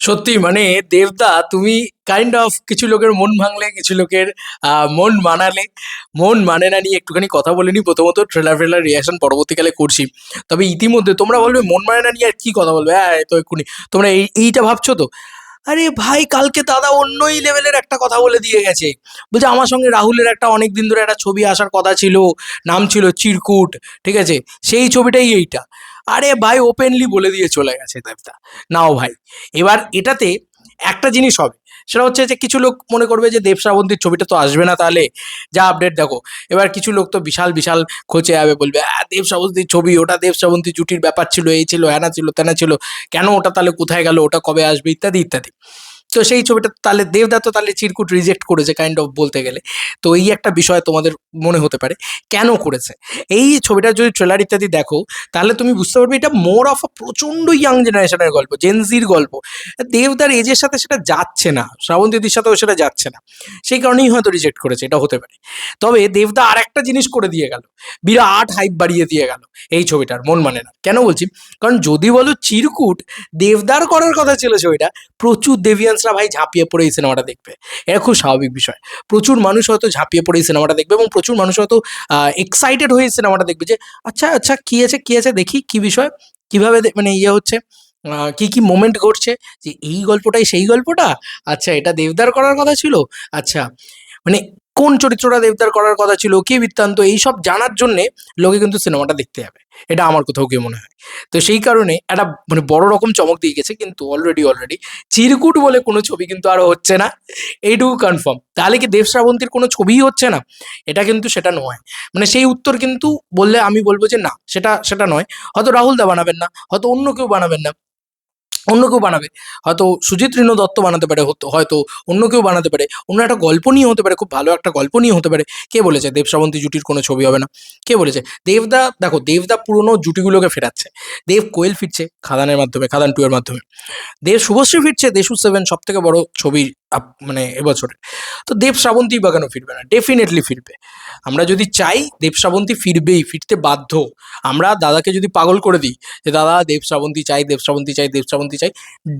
সত্যি মানে দেবদা, তুমি কাইন্ড অফ কিছু লোকের মন ভাঙলে, কিছু লোকের মন মানালে, মন মানে না নিয়ে একটুখানি কথা বলে নি প্রথমত ট্রেলার ফ্রেলার রিয়াকশন পরবর্তীকালে করছি। তবে ইতিমধ্যে তোমরা বলবে, মন মানে না নিয়ে আর কি কথা বলবে? হ্যাঁ তো এক্ষুনি। তোমরা এই, এইটা ভাবছ তো? আরে ভাই, কালকে দাদা অন্যই লেভেলের একটা কথা বলে দিয়ে গেছে। বলছে, আমার সঙ্গে রাহুলের একটা অনেক দিন ধরে একটা ছবি আসার কথা ছিল, নাম ছিল চিরকুট, ঠিক আছে? সেই ছবিটাই এইটা। আরে ভাই ওপেনলি বলে দিয়ে চলে গেছে দেবদা। নাও ভাই এবার এটাতে একটা জিনিস হবে সেটা হচ্ছে যে কিছু লোক মনে করবে যে দেব শ্রাবন্তীর ছবিটা তো আসবে না তাহলে যা আপডেট দেখো। এবার কিছু লোক তো বিশাল বিশাল খোঁচে যাবে বলবে "আহ, দেব শ্রাবন্তীর ছবি ওটা দেব শ্রাবন্তী জুটির ব্যাপার ছিল এই ছিল হ্যানা ছিল তেনা ছিল কেন ওটা তাহলে কোথায় গেল ওটা কবে আসবে? ইত্যাদি ইত্যাদি। তো সেই ছবিটা তাহলে দেবদা তো তাহলে চিরকুট রিজেক্ট করেছে কাইন্ড অফ বলতে গেলে। তো এই একটা বিষয় তোমাদের মনে হতে পারে, কেন করেছে? এই ছবিটা যদি ট্রেলার ইত্যাদি দেখো, তাহলে তুমি বুঝতে পারবে এটা মোর অফ আ প্রচণ্ড ইয়াং জেনারেশনের গল্প জেনজির গল্প। দেবদার এজের সাথে সেটা যাচ্ছে না শ্রাবন্তীদির সাথেও সেটা যাচ্ছে না। সেই কারণেই হয়তো রিজেক্ট করেছে, এটা হতে পারে। তবে দেবদা আর একটা জিনিস করে দিয়ে গেল, বিরাট হাইপ বাড়িয়ে দিয়ে গেল এই ছবিটার, মন মানে না। কেন বলছি? কারণ যদি বলো চিরকুট, দেবদার করার কথা ছিল ছবিটা, প্রচুর দেভিয়ান্সরা ভাই ঝাঁপিয়ে পড়ে এই সিনেমাটা দেখবে। এটা খুব স্বাভাবিক বিষয়। প্রচুর মানুষ হয়তো ঝাঁপিয়ে পড়ে এই সিনেমাটা দেখবে এবং প্রচুর মানুষ হয়তো এক্সাইটেড হয়ে সিনেমাটা দেখবে যে আচ্ছা আচ্ছা কি আছে কি আছে, দেখি কি বিষয়, কীভাবে মানে ইয়ে হচ্ছে কি কি মোমেন্ট ঘটছে, যে, এই গল্পটাই সেই গল্পটা? আচ্ছা এটা দেবদার করার কথা ছিল? আচ্ছা। মানে কোন চরিত্রটা দেবদার করার কথা ছিল, কে বৃত্তান্ত, এইসব জানার জন্যে লোকে কিন্তু সিনেমাটা দেখতে যাবে। এটা আমার কোথাও গিয়ে মনে হয়। তো সেই কারণে একটা মানে বড় রকম চমক দিয়ে গেছে, কিন্তু অলরেডি অলরেডি চিরকুট বলে কোনো ছবি কিন্তু আরও হচ্ছে না। এইটুকু কনফার্ম তাহলে কি দেব শ্রাবন্তীর কোনো ছবিই হচ্ছে না? এটা কিন্তু সেটা নয়। মানে সেই উত্তর কিন্তু বললে আমি বলব যে না, সেটা সেটা নয়। হয়তো রাহুল দা বানাবেন না, হয়তো অন্য কেউ বানাবেন না। অন্য কেউ বানাবে। হয়তো সুজিত ঋণ দত্ত বানাতে পারে হয়তো অন্য কেউ বানাতে পারে। অন্য একটা গল্প নিয়ে হতে পারে, খুব ভালো একটা গল্প নিয়ে হতে পারে। কে বলেছে? দেব শ্রাবন্তী জুটির কোনো ছবি হবে না। কে বলেছে? দেবদা, দেখো, দেবদা পুরনো জুটিগুলোকে ফেরাচ্ছে। দেব কোয়েল ফিরছে খাদানের মাধ্যমে, খাদান টু এর মাধ্যমে। দেব শুভশ্রী ফিরছে দেশু সেভেন সব থেকে বড় ছবি মানে এবছরে তো দেব শ্রাবন্তী বা কেন ফিরবে না? ডেফিনেটলি ফিরবে। আমরা যদি চাই দেব শ্রাবন্তী ফিরবেই, ফিরতে বাধ্য। আমরা দাদাকে যদি পাগল করে দিই যে, দাদা, দেব শ্রাবন্তী চাই, দেব শ্রাবন্তী চাই, দেব শ্রাবন্তী চাই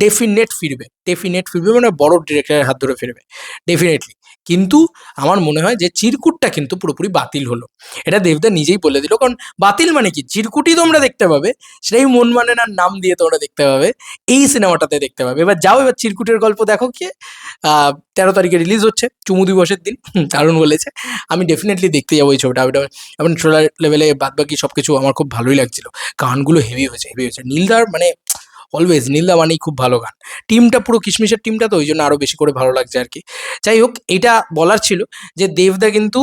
ডেফিনেট ফিরবে। ডেফিনেট ফিরবে মানে বড় ডিরেক্টরের হাত ধরে ফিরবে। ডেফিনেটলি কিন্তু আমার মনে হয় যে, চিরকুটটা কিন্তু পুরোপুরি বাতিল হলো। এটা দেবদা নিজেই বলে দিল। কারণ বাতিল মানে কি? চিরকুটই তোমরা দেখতে পাবে। সেটাই মন মানে না, নাম দিয়ে তোমরা দেখতে পাবে। এই সিনেমাটাতে দেখতে পাবে। এবার যাও, এবার চিরকুটের গল্প দেখো কি তেরো তারিখে রিলিজ হচ্ছে। চুমু দিবসের দিন। দারুণ বলেছে। আমি ডেফিনেটলি দেখতে যাব এই ছবিটা। ওইটা এবং ট্রেলার লেভেলে বাদ বাকি সব কিছু আমার খুব ভালোই লাগছিল। গানগুলো হেভি হয়েছে হেভি হয়েছে। নীলদার মানে অলওয়েজ নীলদা মানেই খুব ভালো গান। টিমটা পুরো কিশমিশের টিমটা তো, ওই জন্য আরও বেশি করে ভালো লাগছে আর কি। যাই হোক, এটা বলার ছিল যে দেবদা কিন্তু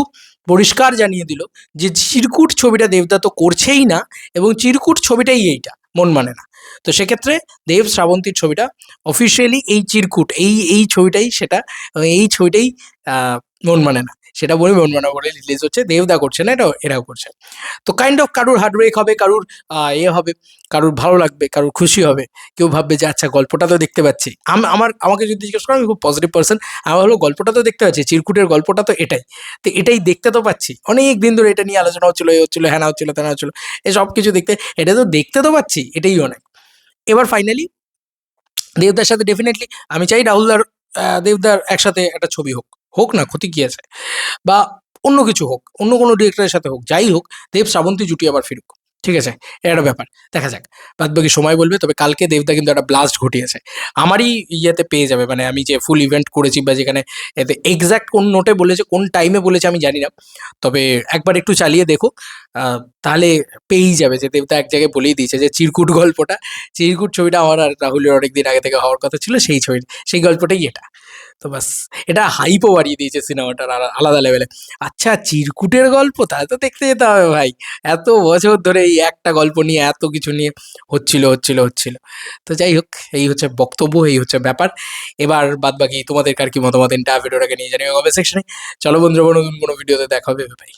পরিষ্কার জানিয়ে দিল যে চিরকুট ছবিটা দেবদা তো করছেই না এবং চিরকুট ছবিটাই এইটা। মন মানে না। তো সেক্ষেত্রে দেব শ্রাবন্তীর ছবিটা অফিসিয়ালি এই চিরকুট, এই এই ছবিটাই সেটা, এই ছবিটাই মন মানে না। সেটা বলে মানে বলে রিলিজ হচ্ছে। দেবদা করছে না এটা এরাও করছে। তো কাইন্ড অফ কারুর হার্ড ব্রেক হবে, কারুর এ হবে, কারুর ভালো লাগবে, কারুর খুশি হবে, কেউ ভাববে যে আচ্ছা গল্পটা তো দেখতে পাচ্ছি। আম- আমার, আমাকে যদি জিজ্ঞেস করো আমি খুব পজিটিভ পার্সন আমার হলো গল্পটা তো দেখতে পাচ্ছি, চিরকুটের গল্পটা তো এটাই। তো এটাই দেখতে তো পাচ্ছি। অনেক দিন ধরে এটা নিয়ে আলোচনা হচ্ছিল, এ হচ্ছিল, হ্যানা হচ্ছিল, তেনা হচ্ছিল এই সব কিছু দেখতে, এটা তো দেখতে তো পাচ্ছি, এটাই অনেক। এবার ফাইনালি দেবদার সাথে ডেফিনেটলি আমি চাই রাহুলদার দেবদার একসাথে একটা ছবি হোক। হোক না ক্ষতি কি আছে, বা অন্য কিছু হোক, অন্য কোনো ডিরেক্টরের সাথে হোক, যাই হোক, দেব শ্রাবন্তী জুটি আবার ফিরুক, ঠিক আছে? এটা ব্যাপার, দেখা যাক বাদ বাকি সময় বলবে, তবে কালকে দেবদা কিন্তু একটা ব্লাস্ট ঘটিয়েছে। আমারই ইয়েতে পেয়ে যাবে মানে আমি যে ফুল ইভেন্ট করেছি বা যেখানে এতে এক্স্যাক্ট কোন নোটে বলেছে, কোন টাইমে বলেছে আমি জানি না, তবে একবার একটু চালিয়ে দেখো তাহলে পেয়েই যাবে যে দেবদা এক জায়গায় বলেই দিয়েছে যে চিরকুট গল্পটা, চিরকুট ছবিটা আমার আর রাহুলের অনেক দিন আগে থেকে হওয়ার কথা ছিল, সেই ছবি, সেই গল্পটাই এটা। তো বাস এটা হাইপও বাড়িয়ে দিয়েছে সিনেমাটার আলা- আলাদা লেভেলে আচ্ছা চিরকুটের গল্প? তাহলে তো দেখতে যেতে হবে ভাই। এত বছর ধরে এই একটা গল্প নিয়ে, এত কিছু নিয়ে হচ্ছিল হচ্ছিল হচ্ছিল। তো যাই হোক, এই হচ্ছে বক্তব্য, এই হচ্ছে ব্যাপার। এবার বাদ বাকি তোমাদের কার কি মতামত ইন্টারভিউটাকে নিয়ে জানিয়ে কমেন্ট সেকশনে চলো বন্ধুরা নতুন কোনো ভিডিওতে দেখা হবে ভাই